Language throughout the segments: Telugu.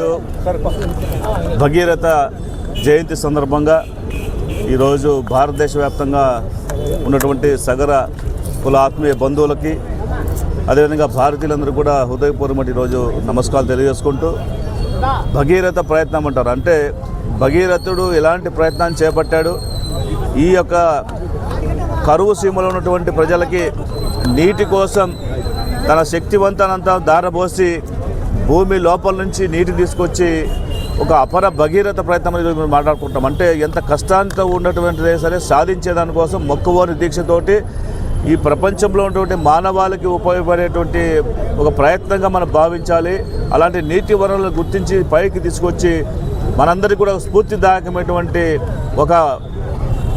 నాయుడు భగీరథ జయంతి సందర్భంగా ఈరోజు భారతదేశ వ్యాప్తంగా ఉన్నటువంటి సగర కుల ఆత్మీయ బంధువులకి అదేవిధంగా భారతీయులందరూ కూడా హృదయపూర్వక ఈరోజు నమస్కారాలు తెలియజేసుకుంటూ భగీరథ ప్రయత్నం అంటారు. అంటే భగీరథుడు ఎలాంటి ప్రయత్నాన్ని చేపట్టాడు? ఈ యొక్క కరువు సీమలో ఉన్నటువంటి ప్రజలకి నీటి కోసం తన శక్తివంతానంతా దారబోసి భూమి లోపల నుంచి నీటి తీసుకొచ్చి ఒక అపర భగీరథ ప్రయత్నం అనేది మేము మాట్లాడుకుంటాం. అంటే ఎంత కష్టాంతో ఉన్నటువంటిదే సరే సాధించే దానికోసం మొక్కువోని దీక్షతోటి ఈ ప్రపంచంలో ఉన్నటువంటి మానవాళికి ఉపయోగపడేటువంటి ఒక ప్రయత్నంగా మనం భావించాలి. అలాంటి నీటి వనరులను గుర్తించి పైకి తీసుకొచ్చి మనందరికీ కూడా స్ఫూర్తిదాయకమైనటువంటి ఒక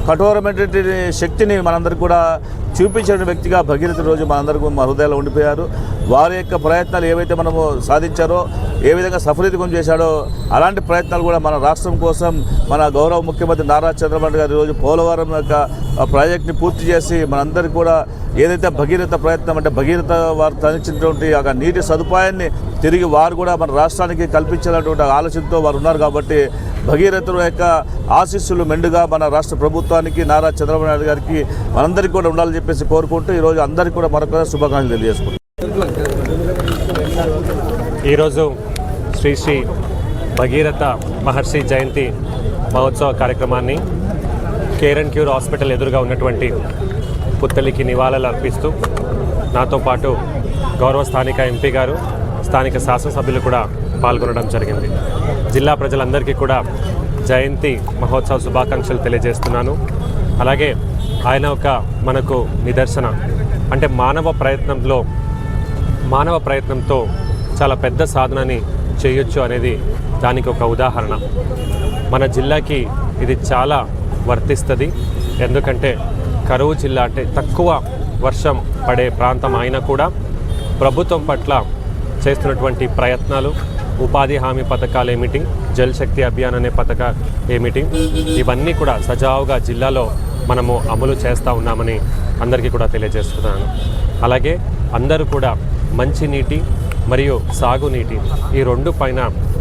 కఠోరమైనటువంటి శక్తిని మనందరికి కూడా చూపించిన వ్యక్తిగా భగీరథ రోజు మనందరికీ మా హృదయాలు ఉండిపోయారు. వారి యొక్క ప్రయత్నాలు ఏవైతే మనము సాధించారో ఏ విధంగా సఫలీకృతం చేశాడో అలాంటి ప్రయత్నాలు కూడా మన రాష్ట్రం కోసం మన గౌరవ ముఖ్యమంత్రి నారా చంద్రబాబు గారు ఈరోజు పోలవరం యొక్క ప్రాజెక్ట్ని పూర్తి చేసి మనందరికీ కూడా ఏదైతే భగీరథ ప్రయత్నం అంటే భగీరథ వారు తనిచ్చినటువంటి ఆ నీటి సదుపాయాన్ని తిరిగి వారు కూడా మన రాష్ట్రానికి కల్పించాలన్నటువంటి ఆలోచనతో వారు ఉన్నారు కాబట్టి భగీరథుల యొక్క ఆశీస్సులు మెండుగా మన రాష్ట్ర ప్రభుత్వానికి నారా చంద్రబాబు నాయుడు గారికి మనందరికీ కూడా ఉండాలని చెప్పేసి కోరుకుంటూ ఈరోజు అందరికీ కూడా మరొక శుభాకాంక్షలు తెలియజేసుకుంటాం ఈరోజు శ్రీ శ్రీ భగీరథ మహర్షి జయంతి మహోత్సవ కార్యక్రమాన్ని కేర్ అండ్ క్యూర్ హాస్పిటల్ ఎదురుగా ఉన్నటువంటి పుత్తలికి నివాళులు అర్పిస్తూ నాతో పాటు గౌరవ స్థానిక ఎంపీ గారు స్థానిక శాసనసభ్యులు కూడా పాల్గొనడం జరిగింది. జిల్లా ప్రజలందరికీ కూడా జయంతి మహోత్సవ శుభాకాంక్షలు తెలియజేస్తున్నాను. అలాగే ఆయన ఒక మనకు నిదర్శన. అంటే మానవ ప్రయత్నంలో మానవ ప్రయత్నంతో చాలా పెద్ద సాధనని చేయొచ్చు అనేది దానికి ఒక ఉదాహరణ. మన జిల్లాకి ఇది చాలా వర్తిస్తుంది. ఎందుకంటే కరువు జిల్లా అంటే తక్కువ వర్షం పడే ప్రాంతం అయినా కూడా ప్రభుత్వం పట్ల చేస్తున్నటువంటి ప్రయత్నాలు ఉపాధి హామీ పథకాలు ఏమిటి జల్ శక్తి అభియాన్ అనే పథక ఏమిటి ఇవన్నీ కూడా సజావుగా జిల్లాలో మనము అమలు చేస్తూ ఉన్నామని అందరికీ కూడా తెలియజేస్తున్నాను. అలాగే అందరూ కూడా మంచినీటి మరియు సాగునీటి ఈ రెండు పైన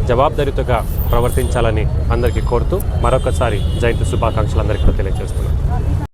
జవాబుదారీతోగా ప్రవర్తించాలని అందరికీ కోరుతూ మరొకసారి జయంతి శుభాకాంక్షలు అందరికీ కూడా తెలియజేస్తున్నాను.